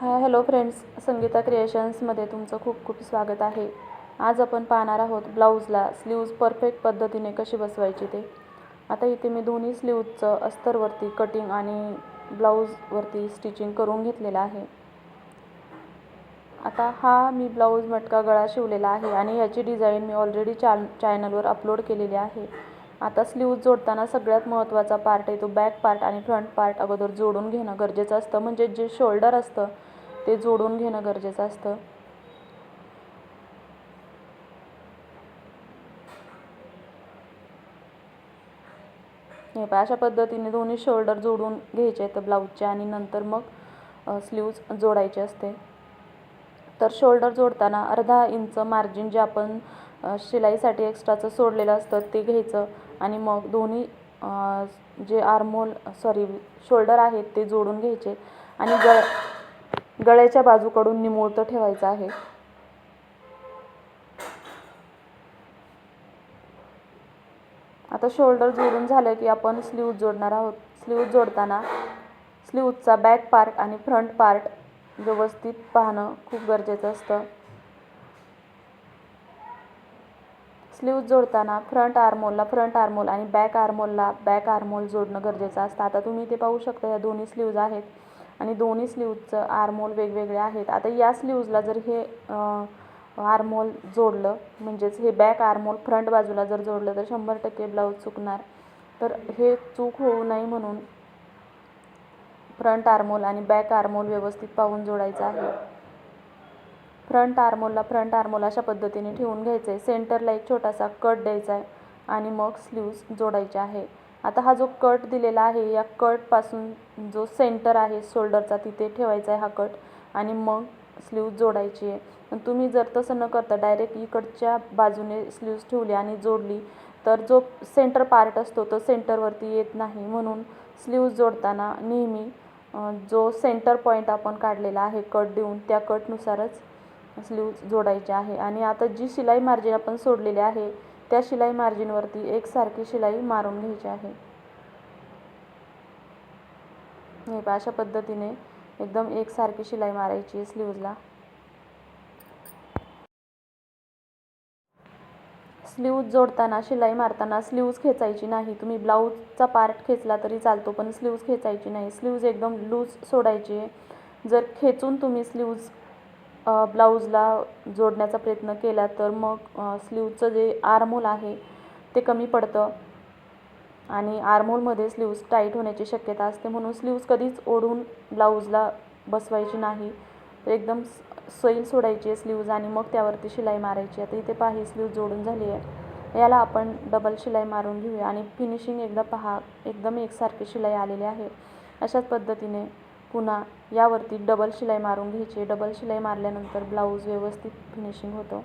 हाय hello friends Sangeeta क्रिएशन्समध्ये तुमचं खूप खूप स्वागत आहे. आज आपण पाहणार आहोत ब्लाऊजला स्लीव्ज परफेक्ट पद्धतीने कशी बसवायची ते. आता इथे मी दोन्ही स्लीव्जचं अस्तरवरती कटिंग आणि ब्लाऊजवरती स्टिचिंग करून घेतलेलं आहे. आता हा मी ब्लाऊज मटका गळा शिवलेला आहे आणि याची डिझाईन मी ऑलरेडी चॅन चॅनलवर अपलोड केलेली आहे. आता स्लीव्ज जोडताना सगळ्यात महत्त्वाचा पार्ट आहे तो बॅक पार्ट आणि फ्रंट पार्ट अगोदर जोडून घेणं गरजेचं असतं. म्हणजे जे शोल्डर असतं ते जोडून घेणं गरजेचं असतं. हे पण अशा पद्धतीने दोन्ही शोल्डर जोडून घ्यायचे आहेत ब्लाऊजचे आणि नंतर मग स्लीव्ज जोडायचे असते. तर शोल्डर जोडताना अर्धा इंच मार्जिन जे आपण शिलाईसाठी एक्स्ट्राचं सोडलेलं असतं ते घ्यायचं. आणि मग दोन्ही जे आरमोल सॉरी शोल्डर आहेत ते जोडून घ्यायचे आणि गळ गळ्याच्या बाजूकडून निमुळतं ठेवायचं आहे. आता शोल्डर जोडून झालं की आपण स्लीव जोडणार आहोत. स्लीव जोडताना स्लीवचा बॅक पार्ट आणि फ्रंट पार्ट व्यवस्थित पाहणं खूप गरजेचं असतं. स्लीव्ज जोडताना फ्रंट आर्मोलला फ्रंट आर्मोल आणि बॅक आर्मोलला बॅक आर्मोल जोडणं गरजेचं असतं. आता तुम्ही इथे पाहू शकता या दोन्ही स्लीव्ज आहेत आणि दोन्ही स्लीवचं आर्मोल वेगवेगळे आहेत. आता या स्लीव्जला जर हे आर्मोल जोडलं म्हणजेच हे बॅक आर्मोल फ्रंट बाजूला जर जोडलं तर शंभर टक्के ब्लाऊज चुकणार. तर हे चूक होऊ नये म्हणून फ्रंट आर्मोल आणि बॅक आर्मोल व्यवस्थित पाहून जोडायचं आहे. फ्रंट आर्मोला फ्रंट आर्मोल अशा पद्धतीने ठेवून घ्यायचं आहे सेंटरला एक छोटासा कट द्यायचा आहे आणि मग स्लीव्ज जोडायचे आहे. आता हा जो कट दिलेला आहे या कटपासून जो सेंटर आहे शोल्डरचा तिथे ठेवायचा आहे हा कट आणि मग स्लीव जोडायची आहे पण तुम्ही जर तसं न करता डायरेक्ट इकडच्या बाजूने स्लीव्ज ठेवली आणि जोडली तर जो सेंटर पार्ट असतो तो सेंटरवरती येत नाही. म्हणून स्लीव्ज जोडताना नेहमी जो सेंटर पॉईंट आपण काढलेला आहे कट देऊन त्या कटनुसारच स्लीव्ज जोडायचे आहे. आणि आता जी शिलाई मार्जिन आपण सोडलेली आहे त्या शिलाई मार्जिनवरती एकसारखी शिलाई मारून घ्यायची आहे. हे पहा अशा पद्धतीने एकदम एकसारखी शिलाई मारायची आहे स्लीव्ज जोडताना शिलाई मारताना स्लीव्ज खेचायची नाही. तुम्ही ब्लाऊजचा पार्ट खेचला तरी चालतो पण स्लीव्ज खेचायची नाही. स्लीव्ज एकदम लूज सोडायची. आहे जर खेचून तुम्ही स्लीव्ज ब्लाऊजला जोडण्याचा प्रयत्न केला तर मग स्लीवचं जे आर्मोल आहे ते कमी पडतं. आणि आर्मोलमध्ये स्लीव्ज टाईट होण्याची शक्यता असते. म्हणून स्लीव्ज कधीच ओढून ब्लाऊजला बसवायची नाही. तर एकदम सैल सोडायची आहे स्लीव्ज आणि मग त्यावरती शिलाई मारायची आता इथे पहा ही स्लीव्ज जोडून झाली आहे. याला आपण डबल शिलाई मारून घेऊया. आणि फिनिशिंग एकदा पहा एकदम एकसारखी शिलाई आलेली आहे. अशाच पद्धतीने पुन्हा यावरती डबल शिलाई मारून घ्यायची. डबल शिलाई मारल्यानंतर ब्लाऊज व्यवस्थित फिनिशिंग होतं.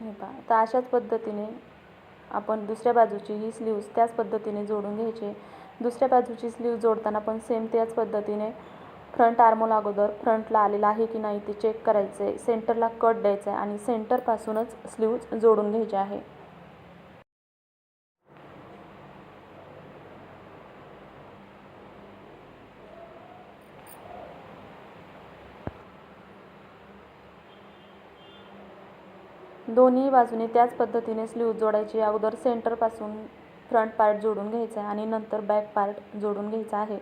हे पहा तर अशाच पद्धतीने आपण दुसऱ्या बाजूची ही स्लीव्ज त्याच पद्धतीने जोडून घ्यायचे. दुसऱ्या बाजूची स्लीव्ह जोडताना पण सेम त्याच पद्धतीने फ्रंट आर्मोल अगोदर फ्रंटला आलेला आहे की नाही ते चेक करायचं आहे सेंटरला कट द्यायचं आहे आणि सेंटरपासूनच स्लीव्ज जोडून घ्यायचे आहे. दोन्ही बाजूने त्याच पद्धतीने स्लीव जोडायची. अगोदर सेंटरपासून फ्रंट पार्ट जोडून घ्यायचा आहे आणि नंतर बॅक पार्ट जोडून घ्यायचा आहे.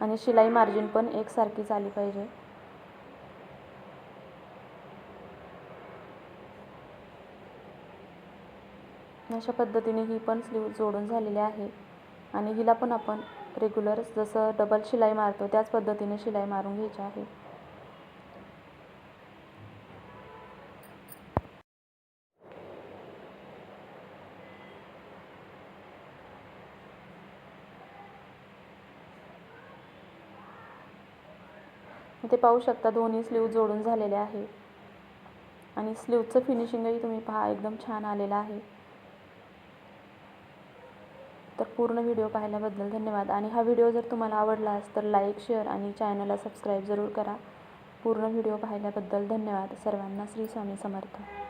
आणि शिलाई मार्जिन पण एकसारखीच आली पाहिजे. अशा पद्धतीने ही पण स्लीव जोडून झालेली आहे. आणि हिला पण आपण रेग्युलर जसं डबल शिलाई मारतो त्याच पद्धतीने शिलाई मारून घ्यायची आहे. इथे पाहू शकता दोन्ही स्लीव जोडून झालेले आहे. आणि स्लीवचं फिनिशिंगही तुम्ही पहा एकदम छान आलेलं आहे. तर पूर्ण व्हिडिओ पाहिल्याबद्दल धन्यवाद. आणि हा व्हिडिओ जर तुम्हाला आवडला तर लाईक शेअर आणि चॅनलला सबस्क्राईब जरूर करा. पूर्ण व्हिडिओ पाहिल्याबद्दल धन्यवाद. सर्वांना श्री स्वामी समर्थ.